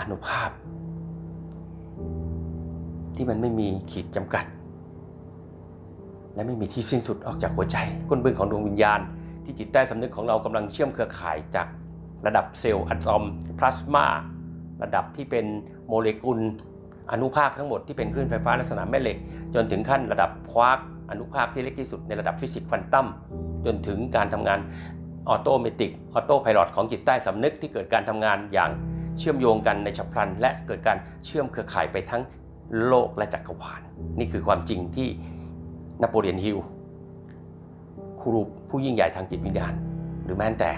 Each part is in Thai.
อนุภาพ ที่มันไม่มีขีดจำกัด และไม่มีที่สิ้นสุดออกจากหัวใจก้นบึ้งของดวงวิญญาณ ที่จิตใต้สำนึกของเรากำลังเชื่อมเครือข่ายจากระดับเซลล์อะตอมพลาสมาระดับที่เป็นโมเลกุลอนุภาคทั้งหมดที่เป็นคลื่นไฟฟ้าลักษณะแม่เหล็ก จนถึงขั้นระดับควาร์กอนุภาคที่เล็กที่สุดในระดับฟิสิกส์ควอนตัมจนถึงการทำงานออโตเมติกออโต้ไพลอตของจิตใต้สำนึกที่เกิดการทำงานอย่าง เชื่อมโยงกันในฉับพลัน และเกิดการเชื่อมเครือข่ายไปทั้งโลกและจักรวาลนี่คือความจริงที่นโปเลียนฮิลครูผู้ยิ่งใหญ่ทางจิตวิญญาณ หรือแม้แต่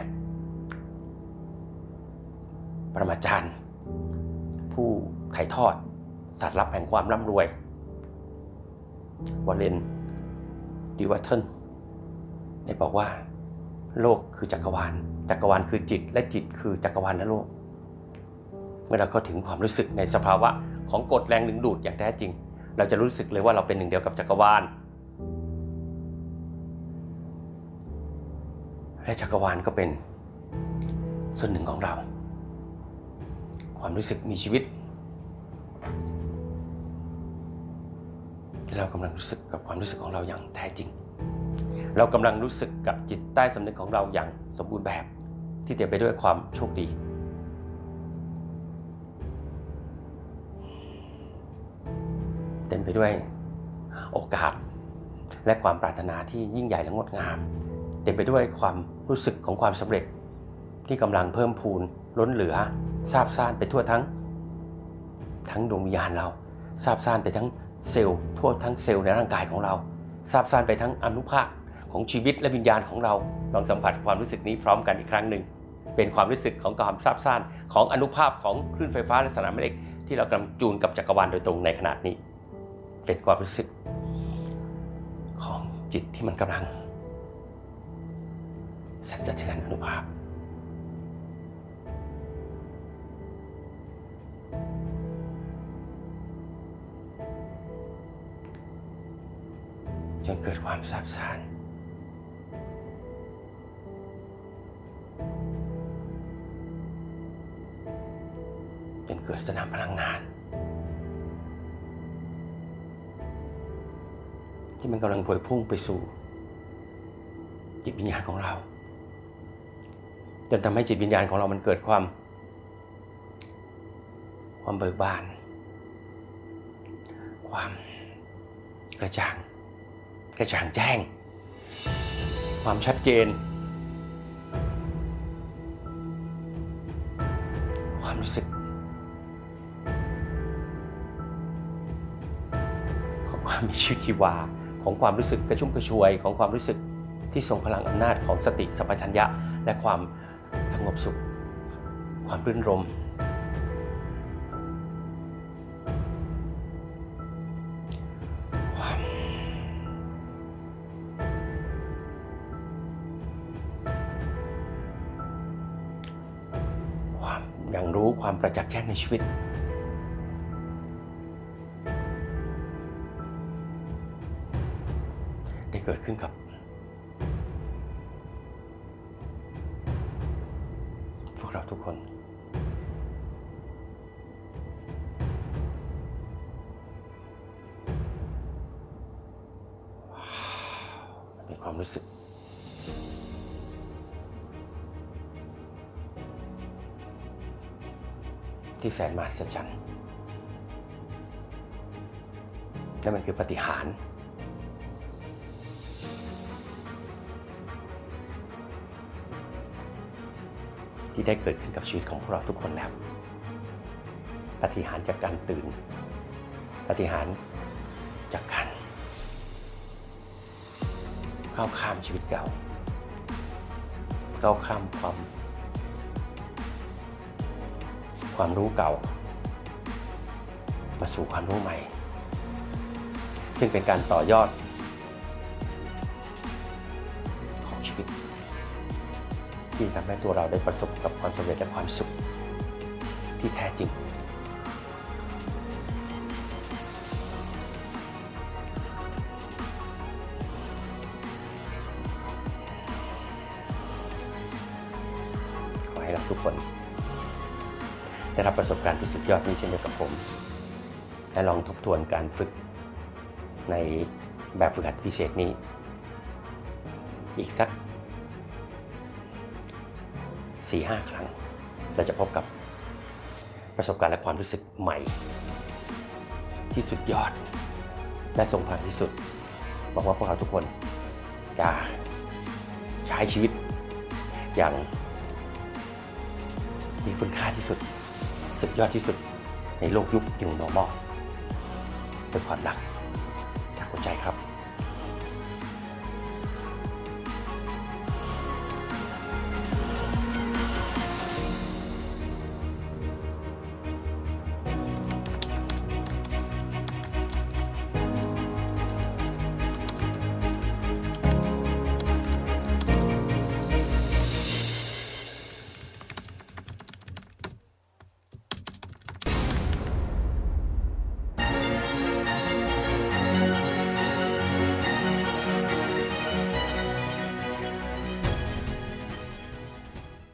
ปรมาจารย์ ผู้ถ่ายทอดศาสตร์ลับแห่งความร่ำรวยวอลเลนดีวัตเทนได้บอกว่า โลกคือจักรวาล จักรวาลคือจิต และจิตคือจักรวาลและโลก มื่อเราเข้าถึงความรู้สึกในสภาวะของกฎแรงดึงดูดอย่างแท้จริง เราจะรู้สึกเลยว่าเราเป็นหนึ่งเดียวกับจักรวาล และจักรวาลก็เป็น ส่วนหนึ่งของเรา ความรู้สึกมีชีวิตเรากำลังรู้สึกกับความรู้สึกของเราอย่างแท้จริง เรากำลังรู้สึกกับจิตใต้สำนึกของเราอย่างสมบูรณ์แบบที่เต็มไปด้วยความโชคดี เต็มไปด้วยโอกาส และความปรารถนาที่ยิ่งใหญ่และงดงาม เต็มไปด้วยความรู้สึกของความสำเร็จ ที่กำลังเพิ่มพูนล้นเหลือซาบซ่านไปทั่วทั้ง ทั้งดวงวิญญาณเราซาบซ่านไปทั้งเซลล์ทั่วทั้งเซลล์ในร่างกายของเราซาบซ่านไปทั้งอนุภาคของชีวิตและวิญญาณของเราลองสัมผัสความรู้สึกนี้พร้อมกันอีกครั้งหนึ่งเป็นความรู้สึกของความซาบซ่านของอนุภาพของคลื่นไฟฟ้าและสนามแม่เหล็กที่เรากำลังจูนกับจักรวาลโดยตรงในขณะนี้ เป็นความรู้สึกของจิตที่มันกำลัง สั่นสะเทือนอนุภาพ จนเกิดความซาบซ่านจนเกิดสนามพลังงาน ที่มันกำลังพวยพุ่งไปสู่ จิตวิญญาณของเราจนทำให้จิตวิญญาณของเรามันเกิดความ ความเบิกบาน ความกระจ่างกระจ่างแจ้ง ความชัดเจน ความรู้สึกของความมีชีวิตชีวา ของความรู้สึกกระชุ่มกระชวย ของความรู้สึกที่ทรงพลังอำนาจของสติสัมปชัญญะ และความสงบสุข ความรื่นรมความความอย่างรู้ความประจักษ์แจ้งในชีวิต ได้เกิดขึ้นกับ พวกเราทุกคนมีความรู้สึกที่แสนมหัศจรรย์และมันคือปฏิหารย์ ที่ได้เกิดขึ้นกับชีวิตของพวกเราทุกคนแล้วปฏิหารจากการตื่นปฏิหารจากการก้าวข้ามชีวิตเก่าก้าวข้ามความ ความรู้เก่า มาสู่ความรู้ใหม่ ซึ่งเป็นการต่อยอด ที่ทำให้ตัวเราได้ประสบกับความสำเร็จและความสุขที่แท้จริง ขอให้เราทุกคน ได้รับประสบการณ์ที่สุดยอดนี้เช่นเดียวกับผม และลองทบทวนการฝึกในแบบฝึกหัดพิเศษนี้ อีกสัก 4-5 ครั้ง เราจะพบกับประสบการณ์และความรู้สึกใหม่ ที่สุดยอด และทรงพลังที่สุดหวังว่าพวกเราทุกคนจะใช้ชีวิตอย่างมีคุณค่าที่สุด สุดยอดที่สุดในโลกยุค New Normal ด้วยความรักจากหัวใจครับ